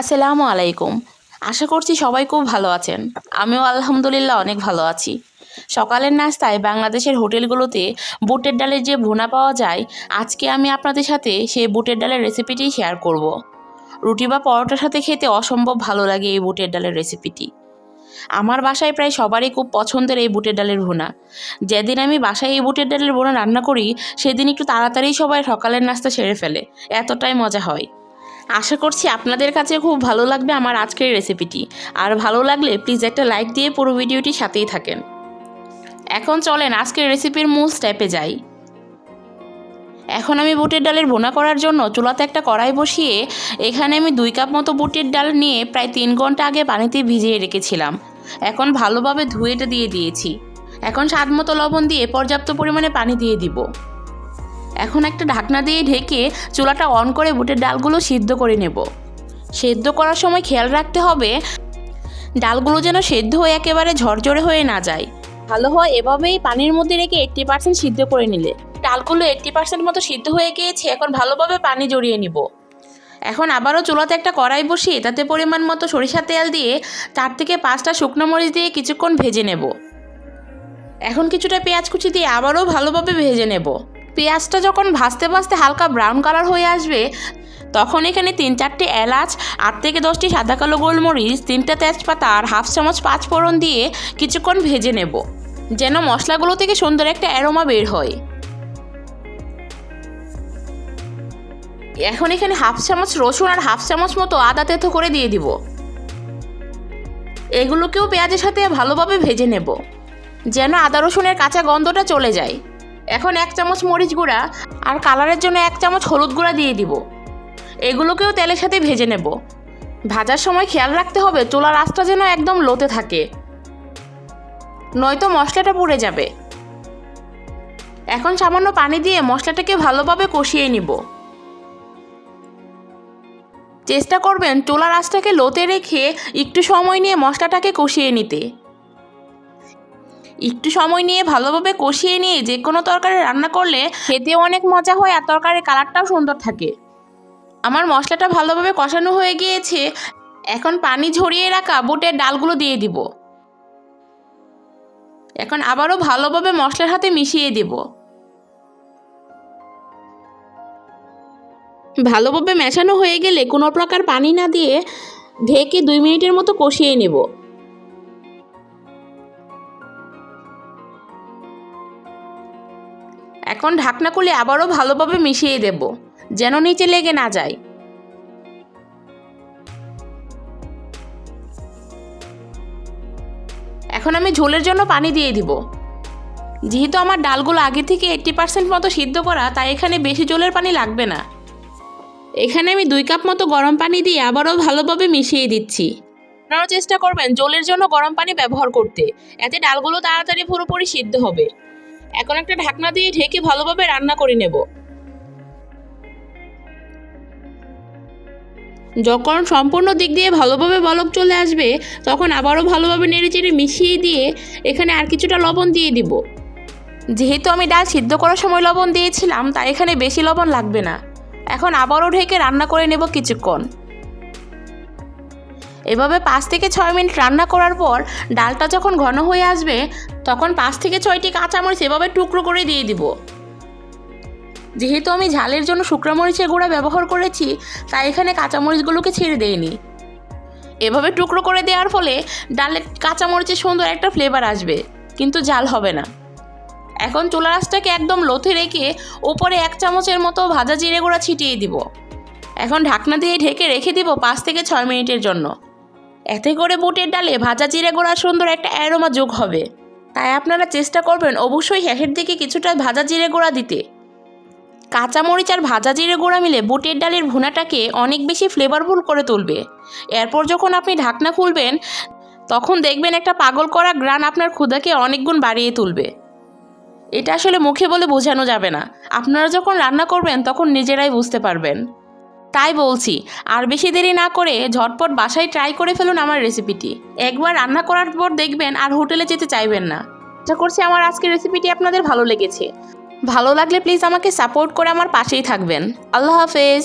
আসসালামু আলাইকুম। আশা করছি সবাই খুব ভালো আছেন। আমিও আলহামদুলিল্লাহ অনেক ভালো আছি। সকালের নাস্তায় বাংলাদেশের হোটেলগুলোতে বুটের ডালের যে ভুনা পাওয়া যায়, আজকে আমি আপনাদের সাথে সেই বুটের ডালের রেসিপিটি শেয়ার করব। রুটি বা পরোটার সাথে খেতে অসম্ভব ভালো লাগে এই বুটের ডালের রেসিপিটি। আমার বাসায় প্রায় সবারই খুব পছন্দের এই বুটের ডালের ভুনা। যেদিন আমি বাসায় এই বুটের ডালের ভুনা রান্না করি, সেদিন একটু তাড়াতাড়ি সবাই সকালের নাস্তা সেরে ফেলে। এতটাই মজা হয়। আশা করছি আপনাদের কাছে খুব ভালো লাগবে আমার আজকের রেসিপিটি। আর ভালো লাগলে প্লিজ একটা লাইক দিয়ে পুরো ভিডিওটি সাথেই থাকেন। এখন চলেন আজকের রেসিপির মূল স্টেপে যাই। এখন আমি বুটের ডালের ভুনা করার জন্য চুলাতে একটা কড়াই বসিয়ে এখানে আমি দুই কাপ মতো বুটের ডাল নিয়ে প্রায় তিন ঘণ্টা আগে পানিতে ভিজিয়ে রেখেছিলাম। এখন ভালোভাবে ধুয়েটা দিয়ে দিয়েছি। এখন স্বাদ মতো লবণ দিয়ে পর্যাপ্ত পরিমাণে পানি দিয়ে দিব। এখন একটা ঢাকনা দিয়ে ঢেকে চুলাটা অন করে বুটের ডালগুলো সিদ্ধ করে নেব। সেদ্ধ করার সময় খেয়াল রাখতে হবে, ডালগুলো যেন সেদ্ধ হয়ে একেবারে ঝরঝরে হয়ে না যায়। ভালো হয় এভাবেই পানির মধ্যে রেখে এইট্টি পার্সেন্ট সিদ্ধ করে নিলে। ডালগুলো এইট্টি পার্সেন্ট মতো সিদ্ধ হয়ে গিয়েছে, এখন ভালোভাবে পানি জড়িয়ে নিব। এখন আবারও চুলাতে একটা কড়াই বসিয়ে তাতে পরিমাণ মতো সরিষার তেল দিয়ে চার থেকে পাঁচটা শুকনো মরিচ দিয়ে কিছুক্ষণ ভেজে নেব। এখন কিছুটা পেঁয়াজ কুচি দিয়ে আবারও ভালোভাবে ভেজে নেব। পেঁয়াজটা যখন ভাজতে ভাজতে হালকা ব্রাউন কালার হয়ে আসবে, তখন এখানে তিন চারটে এলাচ, আট থেকে দশটি সাদা কালো গোলমরিচ, তিনটা তেজপাতা আর হাফ চামচ পাঁচ ফোড়ন দিয়ে কিছুক্ষণ ভেজে নেব, যেন মশলাগুলো থেকে সুন্দর একটা অ্যারোমা বের হয়। এখন এখানে হাফ চামচ রসুন আর হাফ চামচ মতো আদা তেতো করে দিয়ে দিব। এগুলোকেও পেঁয়াজের সাথে ভালোভাবে ভেজে নেব, যেন আদা রসুনের কাঁচা গন্ধটা চলে যায়। এখন এক চামচ মরিচ গুঁড়া আর কালারের জন্য এক চামচ হলুদ গুঁড়া দিয়ে দিব। এগুলোকেও তেলের সাথে ভেজে নেব। ভাজার সময় খেয়াল রাখতে হবে চুলার আঁচটা যেন একদম লোতে থাকে। নয়তো মশলাটা পুড়ে যাবে। এখন সামান্য পানি দিয়ে মশলাটাকে ভালোভাবে কষিয়ে নিব। চেষ্টা করবেন চুলার আঁচটাকে লোতে রেখে একটু সময় নিয়ে মশলাটাকে কষিয়ে নিতে। একটু সময় নিয়ে ভালোভাবে কষিয়ে নিয়ে যে কোনো তরকারি রান্না করলে খেতেও অনেক মজা হয় আর তরকারির কালারটাও সুন্দর থাকে। আমার মশলাটা ভালোভাবে কষানো হয়ে গিয়েছে। এখন পানি ঝরিয়ে রাখা বুটের ডালগুলো দিয়ে দিব। এখন আবারও ভালোভাবে মশলার হাতে মিশিয়ে দেব। ভালোভাবে মেশানো হয়ে গেলে কোনো প্রকার পানি না দিয়ে ঢেকে দুই মিনিটের মতো কষিয়ে নেব। এখন ঢাকনা খুলে আবারও ভালোভাবে মিশিয়ে দেব, যেন নিচে লেগে না যায়। এখন আমি ঝোলের জন্য পানি দিয়ে দিব। যেহেতু আমার ডালগুলো আগে থেকে এইট্টি পার্সেন্ট মতো সিদ্ধ করা, তাই এখানে বেশি জলের পানি লাগবে না। এখানে আমি দুই কাপ মতো গরম পানি দিয়ে আবারও ভালোভাবে মিশিয়ে দিচ্ছি। আপনারাও চেষ্টা করবেন জলের জন্য গরম পানি ব্যবহার করতে, এতে ডালগুলো তাড়াতাড়ি পুরোপুরি সিদ্ধ হবে। এখন একটা ঢাকনা দিয়ে ঢেকে ভালোভাবে রান্না করে নেব। যখন সম্পূর্ণ দিক দিয়ে ভালোভাবে বলক চলে আসবে, তখন আবারও ভালোভাবে নেড়ে চেড়ে মিশিয়ে দিয়ে এখানে আর কিছুটা লবণ দিয়ে দিব। যেহেতু আমি ডাল সিদ্ধ করার সময় লবণ দিয়েছিলাম, তাই এখানে বেশি লবণ লাগবে না। এখন আবারও ঢেকে রান্না করে নেব কিছুক্ষণ। এভাবে পাঁচ থেকে ছয় মিনিট রান্না করার পর ডালটা যখন ঘন হয়ে আসবে, তখন পাঁচ থেকে ছয়টি কাঁচামরিচ এভাবে টুকরো করে দিয়ে দিব। যেহেতু আমি ঝালের জন্য শুকনো মরিচের গুঁড়া ব্যবহার করেছি, তাই এখানে কাঁচামরিচগুলোকে ছেড়ে দেয়নি এভাবে টুকরো করে দেওয়ার ফলে ডালের কাঁচামরিচের সুন্দর একটা ফ্লেভার আসবে, কিন্তু জাল হবে না। এখন চুলা রাসটাকে একদম লোথে রেখে ওপরে এক চামচের মতো ভাজা জিরে গুঁড়া ছিটিয়ে দিব। এখন ঢাকনা দিয়ে ঢেকে রেখে দিব পাঁচ থেকে ছয় মিনিটের জন্য। এতে করে বুটের ডালে ভাজা জিরে গোড়া সুন্দর একটা অ্যারোমা যোগ হবে। তাই আপনারা চেষ্টা করবেন অবশ্যই শেষের দিকে কিছুটা ভাজা জিরে গোড়া দিতে। কাঁচামরিচ আর ভাজা জিরে গোড়া মিলে বুটের ডালের ভুনাটাকে অনেক বেশি ফ্লেভারফুল করে তুলবে। এরপর যখন আপনি ঢাকনা খুলবেন, তখন দেখবেন একটা পাগল করা গ্রান আপনার ক্ষুদাকে অনেক গুণ বাড়িয়ে তুলবে। এটা আসলে মুখে বলে বোঝানো যাবে না। আপনারা যখন রান্না করবেন, তখন নিজেরাই বুঝতে পারবেন। তাই বলছি, আর বেশি দেরি না করে ঝটপট বাসায় ট্রাই করে ফেলুন আমার রেসিপিটি একবার রান্না করার পর দেখবেন আর হোটেলে যেতে চাইবেন না। আশা করছি আমার আজকের রেসিপিটি আপনাদের ভালো লেগেছে। ভালো লাগলে প্লিজ আমাকে সাপোর্ট করে আমার পাশেই থাকবেন। আল্লাহ হাফেজ।